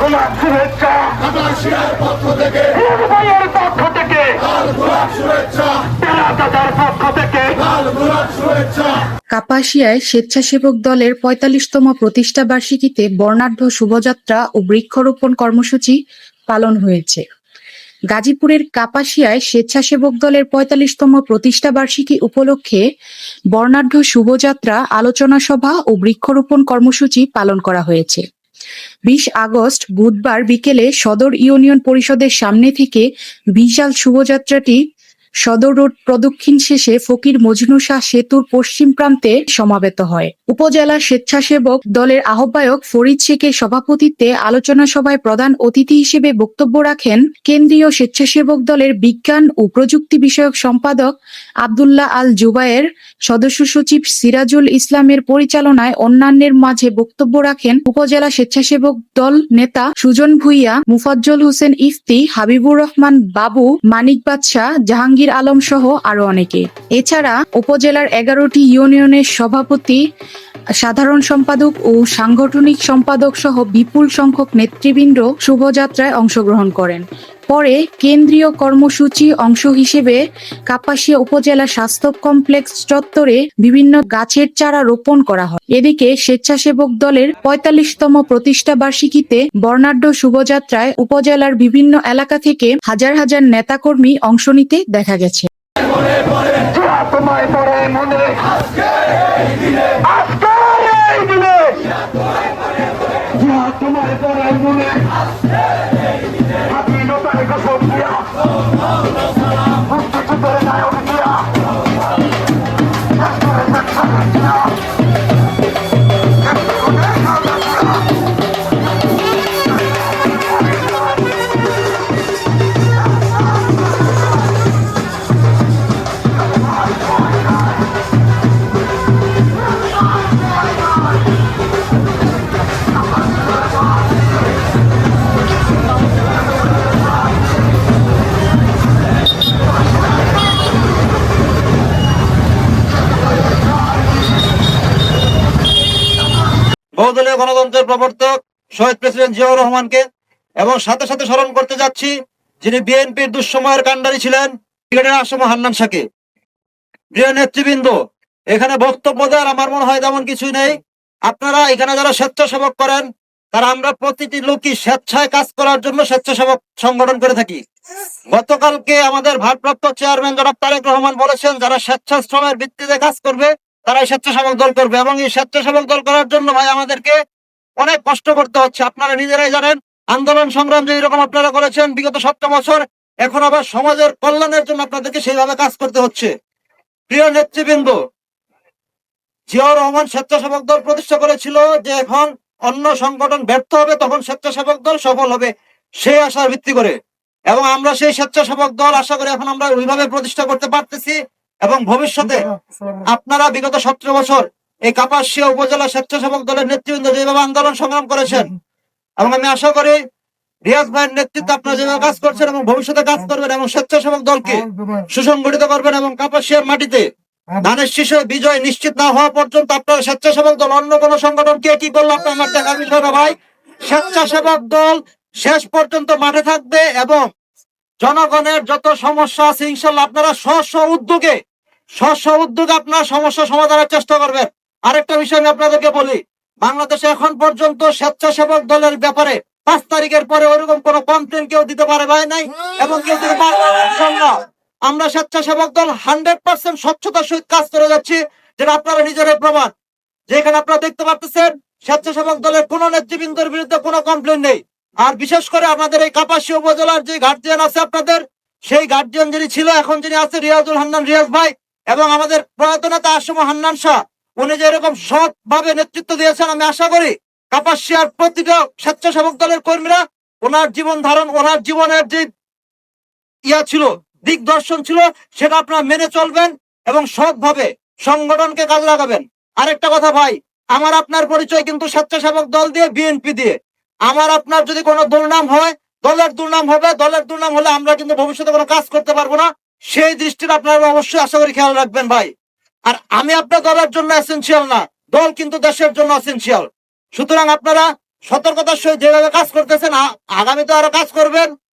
গোলাপ শুভেচ্ছা কাপাসিয়ার পক্ষ থেকে। হিরণ ভাইয়ের পক্ষ থেকে। লাল গোলাপ শুভেচ্ছা বেলা পক্ষ থেকে। লাল গোলাপ শুভেচ্ছা কাপাসিয়ায় স্বেচ্ছাসেবক দলের পঁয়তাল্লিশতম প্রতিষ্ঠা বার্ষিকীতে বর্ণাঢ্য শোভাযাত্রা ও বৃক্ষরোপণ কর্মসূচি পালন হয়েছে। গাজীপুরের কাপাসিয়ায় স্বেচ্ছাসেবক দলের পঁয়তাল্লিশতম প্রতিষ্ঠা বার্ষিকী উপলক্ষে বর্ণাঢ্য শুভযাত্রা আলোচনা সভা ও বৃক্ষরোপণ কর্মসূচি পালন করা হয়েছে। বিশ আগস্ট বুধবার বিকেলে সদর ইউনিয়ন পরিষদের সামনে থেকে বিশাল শুভযাত্রাটি সদর রোড প্রদক্ষিণ শেষে ফকির মজনু শাহ সেতুর পশ্চিম প্রান্তে সমাবেত হয়। উপজেলা স্বেচ্ছাসেবক দলের আহ্বায়ক ফরিদ শেখের সভাপতিত্বে আলোচনা সভায় প্রধান অতিথি হিসেবে বক্তব্য রাখেন কেন্দ্রীয় স্বেচ্ছাসেবক দলের বিজ্ঞান ও প্রযুক্তি বিষয়ক সম্পাদক আবদুল্লাহ আল জুবায়ের, সদস্য সচিব সিরাজুল ইসলামের পরিচালনায় অন্যান্যের মাঝে বক্তব্য রাখেন উপজেলা স্বেচ্ছাসেবক দল নেতা সুজন ভুইয়া, মুফাজ্জল হোসেন ইফতি, হাবিবুর রহমান বাবু, মানিক বাদশাহ, জাহাঙ্গীর আলম সহ আরও অনেকে। এছাড়া উপজেলার এগারোটি ইউনিয়নের সভাপতি, সাধারণ সম্পাদক ও সাংগঠনিক সম্পাদক সহ বিপুল সংখ্যক নেতৃবৃন্দ শুভযাত্রায় অংশগ্রহণ করেন। পরে কেন্দ্রীয় কর্মসূচি অংশ হিসেবে কাপাসিয়া উপজেলা স্বাস্থ্য কমপ্লেক্স চত্বরে বিভিন্ন গাছের চারা রোপণ করা হয়। এদিকে স্বেচ্ছাসেবক দলের পঁয়তাল্লিশতম প্রতিষ্ঠা বার্ষিকীতে বর্ণাঢ্য শুভযাত্রায় উপজেলার বিভিন্ন এলাকা থেকে হাজার হাজার নেতাকর্মী অংশ নিতে দেখা গেছে। Прикословен. বহুদলীয় গণতন্ত্রের প্রবর্তক শহীদ প্রেসিডেন্ট জিয়াউর রহমানকে এবং সাথে সাথে স্মরণ করতে যাচ্ছি যিনি বিএনপির দুঃসময়ের কাণ্ডারি ছিলেন ব্রিগেডিয়ার আসম হান্নান শাকে প্রিয় নেতৃবৃন্দ, এখানে বক্তব্য দেওয়ার আমার মনে হয় তেমন কিছুই নেই। আপনারা এখানে যারা স্বেচ্ছাসেবক করেন, তারা আমরা প্রতিটি লোকই স্বেচ্ছায় কাজ করার জন্য স্বেচ্ছাসেবক সংগঠন করে থাকি। গতকালকে আমাদের ভারপ্রাপ্ত চেয়ারম্যান জনাব তারেক রহমান বলেছেন, যারা স্বেচ্ছাশ্রমের ভিত্তিতে কাজ করবে তারাই স্বেচ্ছাসেবক দল করবে এবং এই স্বেচ্ছাসেবক দল করার জন্য ভাই আমাদেরকে অনেক কষ্ট করতে হচ্ছে। আপনারা নিজেরাই জানেন, আন্দোলন সংগ্রাম যে এরকম আপনারা করেছেন, বিগত সতেরো বছর, এখন আবার সমাজের কল্যাণের জন্য আপনাদেরকে সেইভাবে কাজ করতে হচ্ছে। প্রিয় নেতৃবৃন্দ, জিয়াউর রহমান স্বেচ্ছাসেবক দল প্রতিষ্ঠা করেছিল যে এখন অন্য সংগঠন ব্যর্থ হবে, তখন স্বেচ্ছাসেবক দল সফল হবে, সেই আশার ভিত্তি করে। এবং আমরা সেই স্বেচ্ছাসেবক দল, আশা করি এখন আমরা ওইভাবে প্রতিষ্ঠা করতে পারতেছি। এবং ভবিষ্যতে আপনারা বিগত সতেরো বছর এই কাপাসিয়া উপজেলা স্বেচ্ছাসেবক দলের নেতৃবৃন্দ যেভাবে আন্দোলন সংগ্রাম করেছেন, এবং আমি আশা করি রিয়াজ ভাইয়ের নেতৃত্বে আপনারা যেভাবে কাজ করছেন এবং ভবিষ্যতে কাজ করবেন এবং স্বেচ্ছাসেবক দলকে সুসংগঠিত করবেন এবং কাপাসিয়ার মাটিতে ধানের শীর্ষে বিজয় নিশ্চিত না হওয়া পর্যন্ত আপনারা স্বেচ্ছাসেবক দল, অন্য কোন সংগঠন কে কি করল আপনার বিষয় ভাই। স্বেচ্ছাসেবক দল শেষ পর্যন্ত মাঠে থাকবে এবং জনগণের যত সমস্যা আছে, ইনশাল্লাহ আপনারা স্ব উদ্যোগে স্ব উদ্যোগে আপনারা সমস্যা সমাধানের চেষ্টা করবেন আরেকটা বিষয় আমি আপনাদেরকে বলি বাংলাদেশে এখন পর্যন্ত স্বেচ্ছাসেবক দলের ব্যাপারে পাঁচ তারিখের পরে ওরকম কোন কমপ্লেন কেউ দিতে পারে ভাই নাই? এবং কেউ দিতে পারবে না, আমরা স্বেচ্ছাসেবক দল হান্ড্রেড পার্সেন্ট স্বচ্ছতার সহিত কাজ করে যাচ্ছি যেটা আপনারা নিজেরাই প্রমাণ। যেখানে আপনারা দেখতে পাচ্ছেন স্বেচ্ছাসেবক দলের কোন নেতৃবৃন্দের বিরুদ্ধে কোনো কমপ্লেন নেই। আর বিশেষ করে আমাদের এই কাপাসী উপজেলার যে গার্জিয়ান আছে আপনাদের সেই গার্জিয়ান যিনি ছিল এখন যিনি আছে রিয়াজুল হান্নান রিয়াজ ভাই এবং আমাদের প্রয়াত নেতা আসম হান্নান শাহ, উনি যে এরকম সৎ ভাবে নেতৃত্ব দিয়েছেন, আমি আশা করি কাপাসিয়ার প্রতিটা স্বেচ্ছাসেবক দলের কর্মীরা ওনার জীবন ধারণ, ওনার জীবনের যে ইয়া ছিল, দিগদর্শন ছিল, সেটা আপনারা মেনে চলবেন এবং সৎভাবে সংগঠনকে কাজে লাগাবেন। আরেকটা কথা ভাই, আমার আপনার পরিচয় কিন্তু স্বেচ্ছাসেবক দল দিয়ে, বিএনপি দিয়ে। আমার আপনার যদি কোনো দুর্নাম হয়, দলের দুর্নাম হবে, দলের দুর্নাম হলে আমরা কিন্তু ভবিষ্যতে কোনো কাজ করতে পারব না। সেই দৃষ্টির আপনারা অবশ্যই আশা করি খেয়াল রাখবেন ভাই। আর আমি আপনার দলের জন্য এসেন্সিয়াল না, দল কিন্তু দেশের জন্য এসেন্সিয়াল সুতরাং আপনারা সতর্কতার সহিত যেভাবে কাজ করতেছেন আগামী আগামীতে আরও কাজ করবেন।